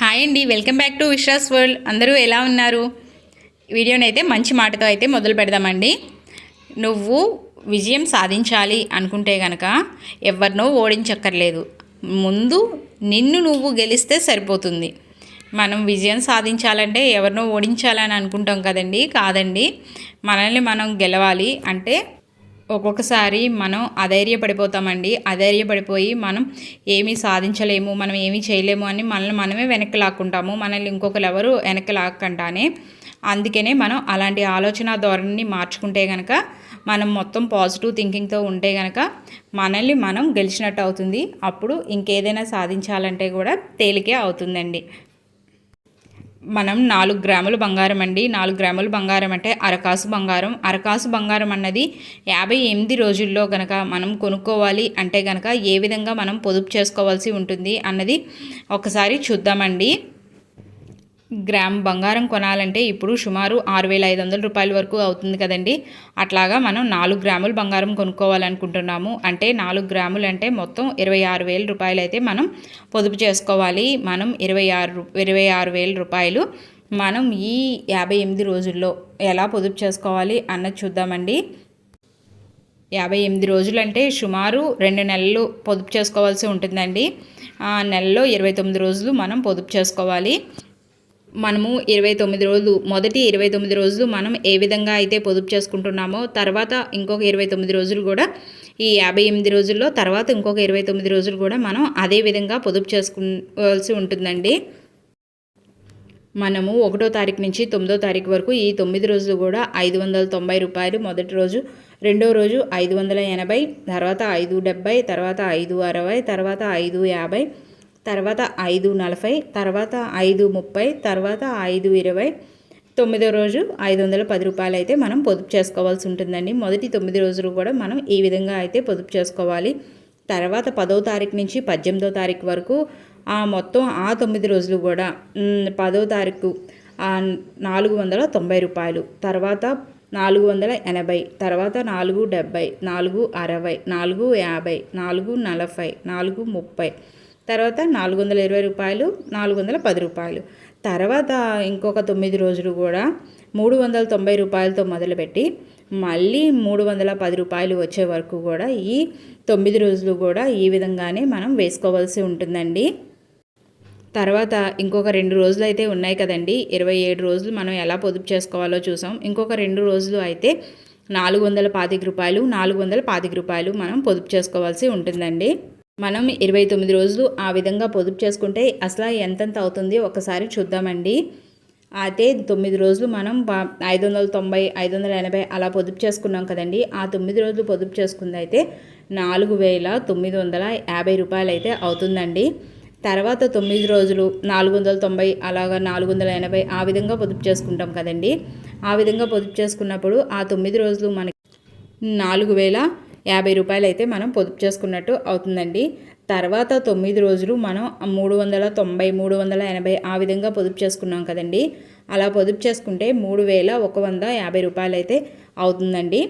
Hi అండి welcome back to Vishwas world. అందరూ ఎలా ఉన్నారు? వీడియోని అయితే మంచి మాటతో అయితే మొదలు పెడదామండి. నువ్వు విజయం సాధించాలి అనుకుంటే కనుక ఎవరినో ఓడించక్కర్లేదు. ముందు నిన్ను నువ్వు గెలిస్తే సరిపోతుంది. మనం విజయం సాధించాలంటే ఎవరినో ఓడించాలని అనుకుంటాం కదండి? కాదండి. మనల్ని మనం గెలవాలి అంటే ఒక్కొక్కసారి మనం అధైర్యపడిపోతామండి. అధైర్యపడిపోయి మనం ఏమీ సాధించలేము మనం ఏమీ చేయలేము అని మనల్ని మనమే వెనక్కి లాక్కుంటాము. మనల్ని ఇంకొకరు ఎవరు వెనక్కి లాక్కంటానే. అందుకనే మనం అలాంటి ఆలోచన ధోరణిని మార్చుకుంటే కనుక మనం మొత్తం పాజిటివ్ థింకింగ్తో ఉంటే కనుక మనల్ని మనం గెలిచినట్టు అవుతుంది. అప్పుడు ఇంకేదైనా సాధించాలంటే కూడా తేలికే అవుతుందండి. మనం నాలుగు గ్రాములు బంగారం అండి. నాలుగు గ్రాములు బంగారం అంటే అరకాసు బంగారం. అరకాసు బంగారం అన్నది యాభై ఎనిమిది రోజుల్లో గనక మనం కొనుక్కోవాలి అంటే కనుక ఏ విధంగా మనం పొదుపు చేసుకోవాల్సి ఉంటుంది అన్నది ఒకసారి చూద్దామండి. గ్రామ్ బంగారం కొనాలంటే ఇప్పుడు సుమారు ఆరు వేల ఐదు వందల రూపాయల వరకు అవుతుంది కదండి. అట్లాగా మనం నాలుగు గ్రాములు బంగారం కొనుక్కోవాలనుకుంటున్నాము. అంటే నాలుగు గ్రాములు అంటే మొత్తం ఇరవై ఆరు వేల రూపాయలు అయితే మనం పొదుపు చేసుకోవాలి. మనం ఇరవై ఆరు ఇరవై ఆరు వేల రూపాయలు మనం ఈ యాభై ఎనిమిది రోజుల్లో ఎలా పొదుపు చేసుకోవాలి అన్నది చూద్దామండి. యాభై ఎనిమిది రోజులు అంటే సుమారు రెండు నెలలు పొదుపు చేసుకోవాల్సి ఉంటుందండి. నెలలో ఇరవై తొమ్మిది రోజులు మనం పొదుపు చేసుకోవాలి. మనము ఇరవై తొమ్మిది రోజులు మొదటి ఇరవై తొమ్మిది రోజులు మనం ఏ విధంగా అయితే పొదుపు చేసుకుంటున్నామో తర్వాత ఇంకొక ఇరవై తొమ్మిది రోజులు కూడా ఈ యాభై ఎనిమిది రోజుల్లో తర్వాత ఇంకొక ఇరవై తొమ్మిది రోజులు కూడా మనం అదే విధంగా పొదుపు చేసుకోవాల్సి ఉంటుందండి. మనము ఒకటో తారీఖు నుంచి తొమ్మిదో తారీఖు వరకు ఈ తొమ్మిది రోజులు కూడా ఐదు వందల తొంభై రూపాయలు మొదటి రోజు రెండో రోజు ఐదు వందల ఎనభై తర్వాత ఐదు డెబ్బై తర్వాత ఐదు అరవై తర్వాత ఐదు యాభై తర్వాత ఐదు నలభై తర్వాత ఐదు ముప్పై తర్వాత ఐదు ఇరవై. తొమ్మిదో రోజు ఐదు వందల పది రూపాయలు అయితే మనం పొదుపు చేసుకోవాల్సి ఉంటుందండి. మొదటి తొమ్మిది రోజులు కూడా మనం ఈ విధంగా అయితే పొదుపు చేసుకోవాలి. తర్వాత పదో తారీఖు నుంచి పద్దెనిమిదో తారీఖు వరకు ఆ మొత్తం ఆ తొమ్మిది రోజులు కూడా పదో తారీఖు నాలుగు వందల తొంభై రూపాయలు తర్వాత నాలుగు వందల ఎనభై తర్వాత నాలుగు డెబ్బై నాలుగు అరవై నాలుగు యాభై నాలుగు నలభై నాలుగు ముప్పై తర్వాత నాలుగు వందల ఇరవై రూపాయలు నాలుగు వందల పది రూపాయలు. తర్వాత ఇంకొక తొమ్మిది రోజులు కూడా మూడు వందల తొంభై రూపాయలతో మొదలుపెట్టి మళ్ళీ మూడు వందల పది రూపాయలు వచ్చే వరకు కూడా ఈ తొమ్మిది రోజులు కూడా ఈ విధంగానే మనం వేసుకోవాల్సి ఉంటుందండి. తర్వాత ఇంకొక రెండు రోజులు అయితే ఉన్నాయి కదండి. ఇరవై ఏడు రోజులు మనం ఎలా పొదుపు చేసుకోవాలో చూసాం. ఇంకొక రెండు రోజులు అయితే నాలుగు వందల పాతిక రూపాయలు నాలుగు వందల పాతిక రూపాయలు మనం పొదుపు చేసుకోవాల్సి ఉంటుందండి. మనం ఇరవై తొమ్మిది రోజులు ఆ విధంగా పొదుపు చేసుకుంటే అసలు ఎంతెంత అవుతుంది? ఒకసారి చూద్దామండి. అయితే తొమ్మిది రోజులు మనం ఐదు వందల తొంభై ఐదు వందల ఎనభై అలా పొదుపు చేసుకున్నాం కదండి. ఆ తొమ్మిది రోజులు పొదుపు చేసుకుంది అయితే నాలుగు వేల తొమ్మిది వందల యాభై రూపాయలు అయితే అవుతుందండి. తర్వాత తొమ్మిది రోజులు నాలుగు వందల తొంభై అలాగా నాలుగు వందల ఎనభై ఆ విధంగా పొదుపు చేసుకుంటాం కదండి. ఆ విధంగా పొదుపు చేసుకున్నప్పుడు ఆ తొమ్మిది రోజులు మనకి నాలుగు వేల యాభై రూపాయలు అయితే మనం పొదుపు చేసుకున్నట్టు అవుతుందండి. తర్వాత తొమ్మిది రోజులు మనం మూడు వందల తొంభై మూడు వందల ఎనభై ఆ విధంగా పొదుపు చేసుకున్నాం కదండి. అలా పొదుపు చేసుకుంటే మూడు వేల ఒక వంద యాభై రూపాయలు అయితే అవుతుందండి.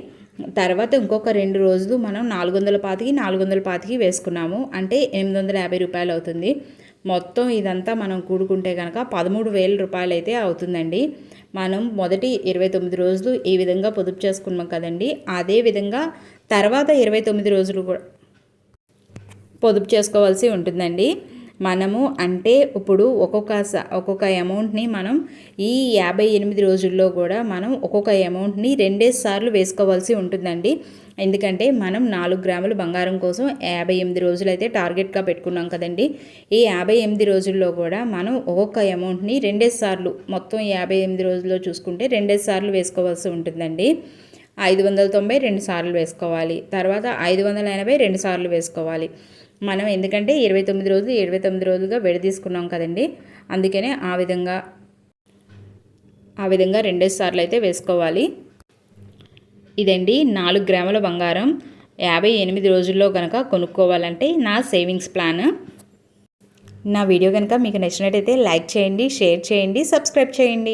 తర్వాత ఇంకొక రెండు రోజులు మనం నాలుగు వందల పాతికి నాలుగు వందల పాతికి వేసుకున్నాము. అంటే ఎనిమిది వందల యాభై రూపాయలు అవుతుంది. మొత్తం ఇదంతా మనం కూడుకుంటే కనుక పదమూడు వేల రూపాయలు అయితే అవుతుందండి. మనం మొదటి ఇరవై తొమ్మిది రోజులు ఈ విధంగా పొదుపు చేసుకున్నాం కదండి అదే విధంగా తర్వాత ఇరవై తొమ్మిది రోజులు కూడా పొదుపు చేసుకోవాల్సి ఉంటుందండి. మనము అంటే ఇప్పుడు ఒక్కొక్క ఒక్కొక్క అమౌంట్ని మనం ఈ యాభై ఎనిమిది రోజుల్లో కూడా మనం ఒక్కొక్క అమౌంట్ని రెండే సార్లు వేసుకోవాల్సి ఉంటుందండి. ఎందుకంటే మనం నాలుగు గ్రాములు బంగారం కోసం యాభై ఎనిమిది రోజులు అయితే టార్గెట్గా పెట్టుకున్నాం కదండి. ఈ యాభై ఎనిమిది రోజుల్లో కూడా మనం ఒక్కొక్క అమౌంట్ని రెండే సార్లు మొత్తం యాభై ఎనిమిది రోజుల్లో చూసుకుంటే రెండే సార్లు వేసుకోవాల్సి ఉంటుందండి. ఐదు వందల తొంభై రెండు సార్లు వేసుకోవాలి. తర్వాత ఐదు వందల ఎనభై రెండు సార్లు వేసుకోవాలి. మనం ఎందుకంటే ఇరవై తొమ్మిది రోజులు ఇరవై తొమ్మిది రోజులుగా విడదీసుకున్నాం కదండి. అందుకనే ఆ విధంగా ఆ విధంగా రెండో సార్లు అయితే వేసుకోవాలి. ఇదండి నాలుగు గ్రాముల బంగారం. యాభై ఎనిమిది రోజుల్లో కనుక కొనుక్కోవాలంటే నా సేవింగ్స్ ప్లాన్. నా వీడియో కనుక మీకు నచ్చినట్టయితే లైక్ చేయండి షేర్ చేయండి సబ్స్క్రైబ్ చేయండి.